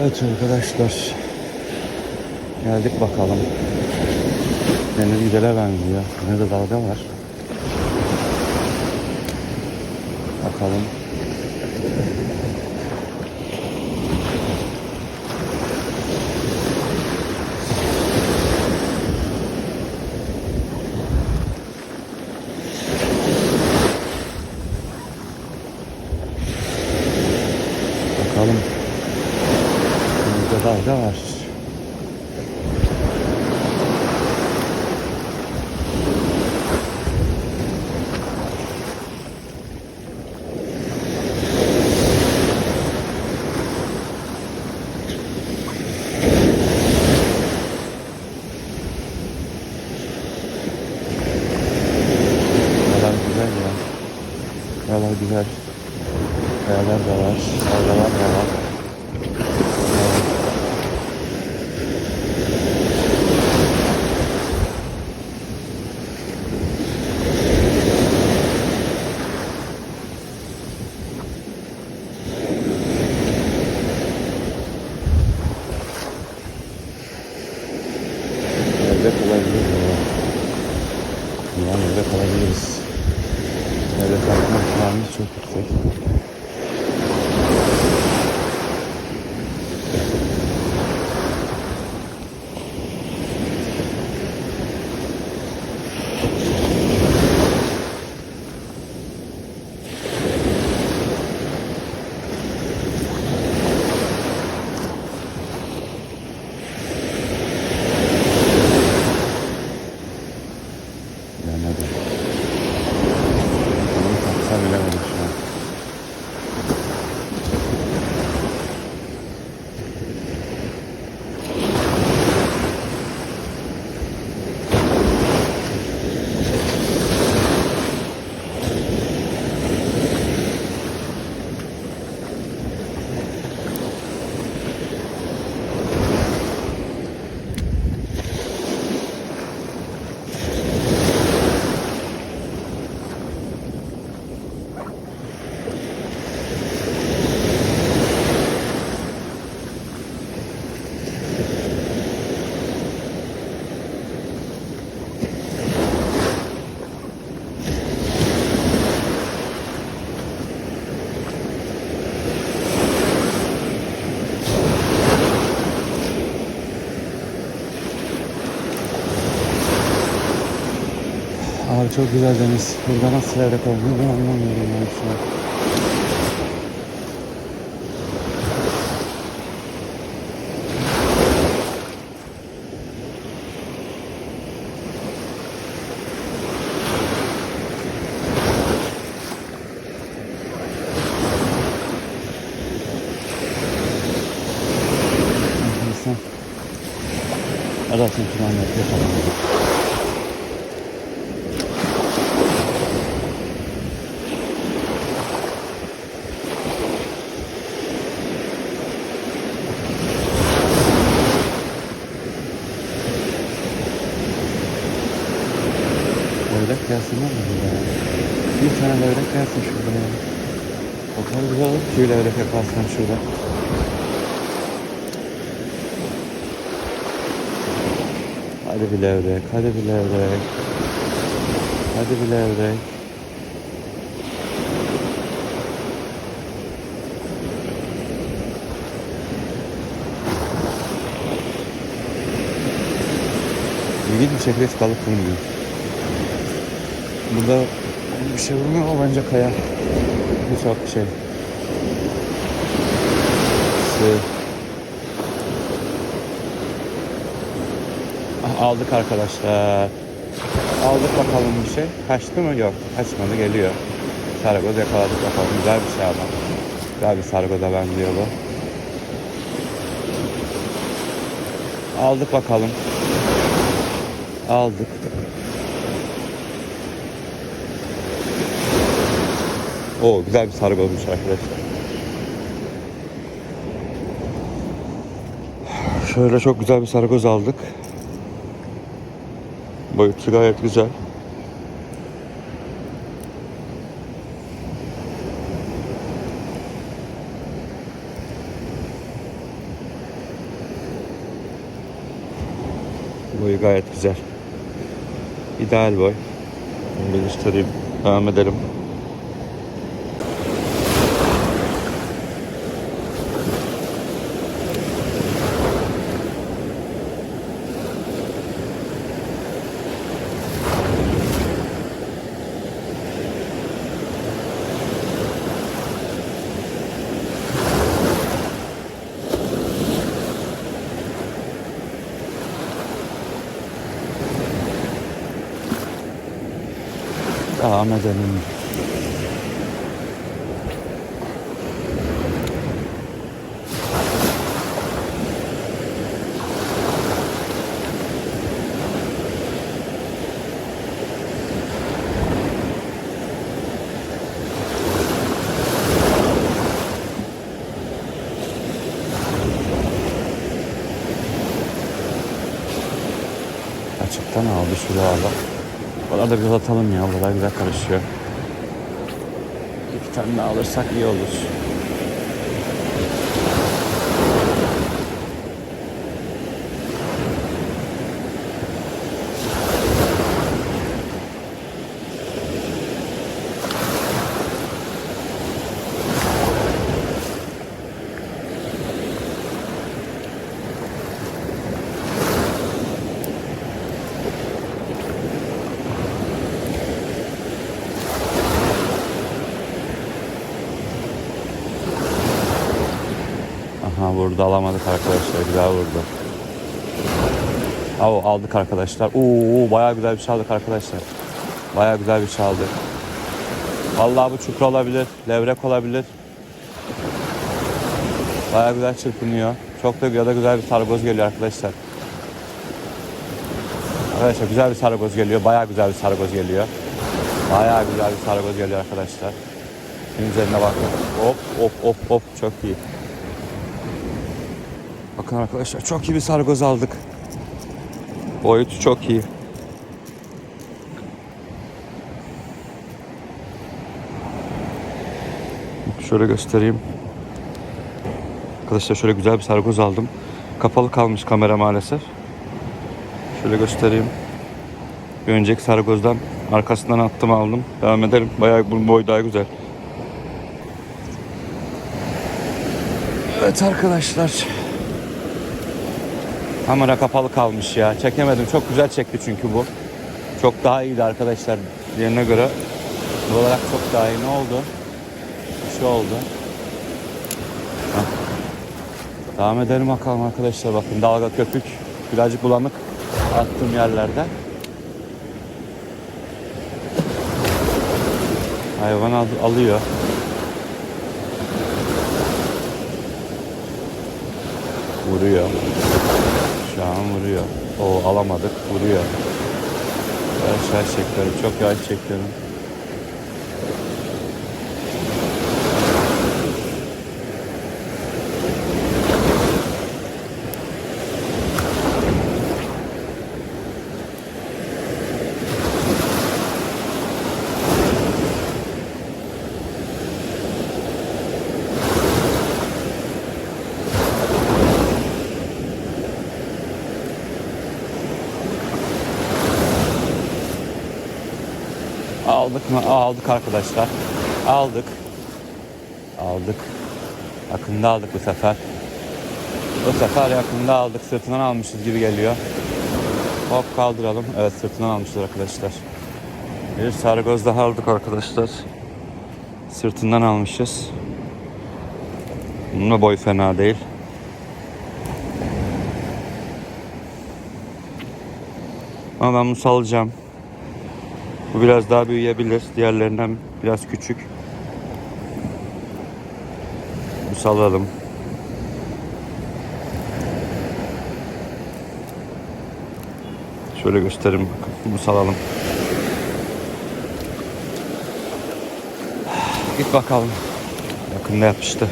Evet arkadaşlar. Geldik bakalım. Deniz güzele benziyor. Nerede dalga var. Bakalım. Burada dalga var. Buralar güzel ya. Buralar güzel. Kayalar da var. Dalgalar da var. Çok güzel deniz. Burada nasıl evde kaldığını ben anlamıyorum yani şu an. Arasın kilometre falan. Levrek gelsin var mı burada ya? Bir tane levrek gelsin şurada ya. O kadar güzel olur ki levrek yaparsan şurada. Hadi bir levrek, hadi bir levrek. Hadi bir levrek. İlginç bir şekilde balık bulmuyor. Burada bir şey bulmuyor ama bence kaya. Birçok şey. Sığ. Ah, aldık arkadaşlar. Aldık bakalım bir şey. Kaçtı mı? Yok. Kaçmadı. Geliyor. Sargoz yakaladık bakalım. Güzel bir şey ama. Güzel bir sargoza benziyor bu. Aldık bakalım. Aldık. O güzel bir sargı olmuş arkadaşlar. Şöyle çok güzel bir sargoz aldık. Boyutu gayet güzel. Boyu gayet güzel. İdeal boy. Bir göstereyim. Devam edelim. Devam edelim. Açıktan aldı şuralarda. Buralarda biraz atalım ya. Buralar güzel karışıyor. İki tane daha alırsak iyi olur. Aha vurdu alamadık arkadaşlar. Güzel vurdu. Aa, aldık arkadaşlar. Oo bayağı güzel bir şey aldık arkadaşlar. Bayağı güzel bir şey aldık. Vallahi bu çukur olabilir, levrek olabilir. Bayağı güzel çırpınıyor. Çok da ya da güzel bir sargoz geliyor arkadaşlar. Arkadaşlar güzel bir sargoz geliyor. Bayağı güzel bir sargoz geliyor. Bayağı güzel bir sargoz geliyor arkadaşlar. Şimdi üzerine bakın. Hop hop hop hop çok iyi. Bakın arkadaşlar çok iyi bir sargoz aldık. Boyutu çok iyi. Şöyle göstereyim. Arkadaşlar şöyle güzel bir sargoz aldım. Kapalı kalmış kamera maalesef. Şöyle göstereyim. Bir önceki sargozdan arkasından attım aldım. Devam edelim. Bayağı bu boy daha güzel. Evet arkadaşlar. Kamera kapalı kalmış ya. Çekemedim. Çok güzel çekti çünkü bu. Çok daha iyiydi arkadaşlar diğerine göre. Bu olarak çok daha iyi. Ne oldu? Bir şey oldu. Devam edelim bakalım arkadaşlar. Bakın dalga köpük. Birazcık bulanık attığım yerlerde. Hayvan al- alıyor. Vuruyor. Şu an vuruyor. O alamadık. Vuruyor. Yavaş yavaş çekiyorum. Çok yavaş çekiyorum. Aldık mı? Aldık arkadaşlar. Aldık. Aldık. Yakında aldık bu sefer. Bu sefer yakında aldık. Sırtından almışız gibi geliyor. Hop kaldıralım. Evet sırtından almışız arkadaşlar. Bir sargoz daha aldık arkadaşlar. Sırtından almışız. Bunun da boy fena değil. Ama ben bunu salacağım. Bu biraz daha büyüyebilir. Diğerlerinden biraz küçük. Bu salalım. Şöyle göstereyim. Bu salalım. Git bakalım. Yakında yapıştı.